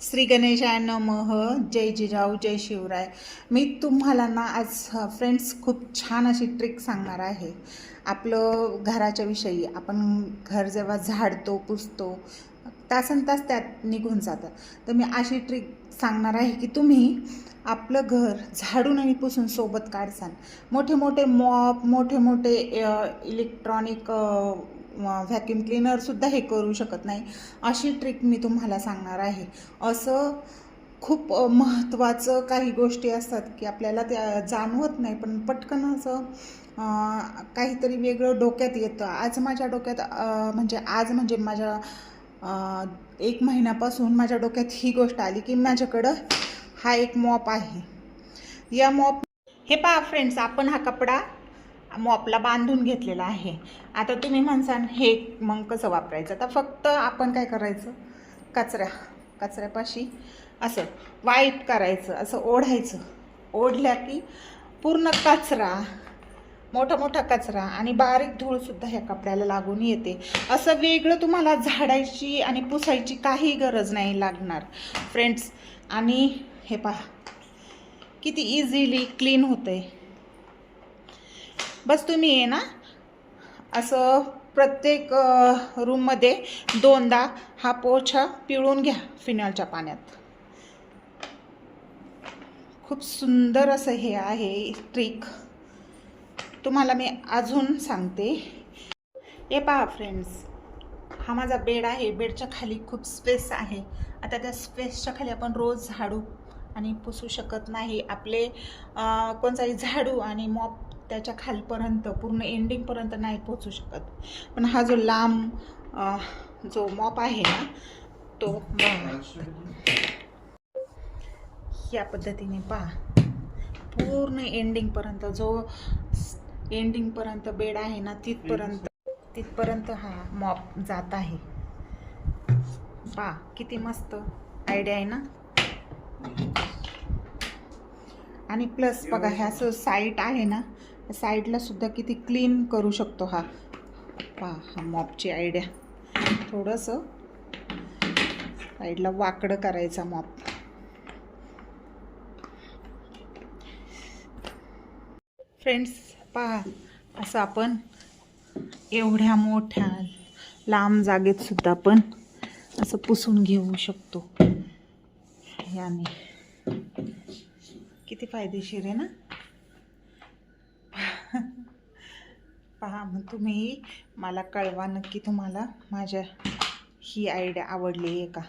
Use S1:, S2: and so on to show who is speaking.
S1: श्री गणेशाय नमः. जय जिजाऊ जय शिवराय. मी तुम्हाला ना आज फ्रेंड्स खूप छान अशी ट्रिक सांगणार आहे. आपलं घराच्या विषयी. आपण घर जेव्हा झाडतो पुसतो तासन तास त्यात निघून जातं. तर मी अशी ट्रिक सांगणार आहे की तुम्ही आपलं घर झाडून आणि पुसून सोबत काढसान. मोठे मोठे मॉप मोठे मोठे इलेक्ट्रॉनिक व्हॅक्यूम क्लीनरसुद्धा हे करू शकत नाही. अशी ट्रिक मी तुम्हाला सांगणार आहे. असं खूप महत्त्वाचं काही गोष्टी असतात की आपल्याला त्या जाणवत नाही पण पटकन असं काहीतरी वेगळं डोक्यात येतं. आज माझ्या डोक्यात म्हणजे आज म्हणजे माझ्या एक महिन्यापासून माझ्या डोक्यात ही गोष्ट आली की माझ्याकडं हा एक मॉप आहे. या मॉप हे पहा फ्रेंड्स आपण हा कपडा मॉपला बांधून घेतलेला आहे. आता तुम्ही म्हणसान हे मग कसं वापरायचं? आता फक्त आपण काय करायचं? कचरा कचऱ्यापाशी असं वाईट करायचं असं ओढायचं. ओढल्या की पूर्ण कचरा मोठा मोठा कचरा आणि बारीक धूळसुद्धा ह्या कपड्याला लागून येते. असं वेगळं तुम्हाला झाडायची आणि पुसायची काही गरज नाही लागणार. फ्रेंड्स आणि हे पहा किती इझिली क्लीन होतंय. बस तुम्ही आहे ना. असं प्रत्येक रूममध्ये दोनदा हा पोछा पिळून घ्या फिनॉलच्या पाण्यात. खूप सुंदर असं हे आहे ट्रिक. तुम्हाला मी अजून सांगते. हे पहा फ्रेंड्स हा माझा बेड आहे. बेडच्या खाली खूप स्पेस आहे. आता त्या स्पेसच्या खाली आपण रोज झाडू आणि पुसू शकत नाही. आपले कोणताही झाडू आणि मॉप त्याच्या खालपर्यंत पूर्ण एंडिंगपर्यंत नाही पोचू शकत. पण हा जो लांब जो मॉप आहे ना तो या पद्धतीने पहा. पूर्ण एंडिंगपर्यंत जो एंडिंगपर्यंत बेड आहे ना तिथपर्यंत तिथपर्यंत हा मॉप जात आहे. पहा किती मस्त आयडिया आहे ना? आणि प्लस बघा ह्या असं साईट आहे ना साईडला सुद्धा किती क्लीन करू शकतो हा. पहा हा मॉपची आयडिया थोडंसं साईडला वाकडं करायचा मॉप. फ्रेंड्स पहा असं आपण एवढ्या मोठ्या लांब जागेत सुद्धा आपण असं पुसून घेऊ शकतो. याने किती फायदेशीर आहे ना? पहा मग तुम्ही मला कळवा नक्की तुम्हाला. माझ्या ही आयडिया आवडली आहे का?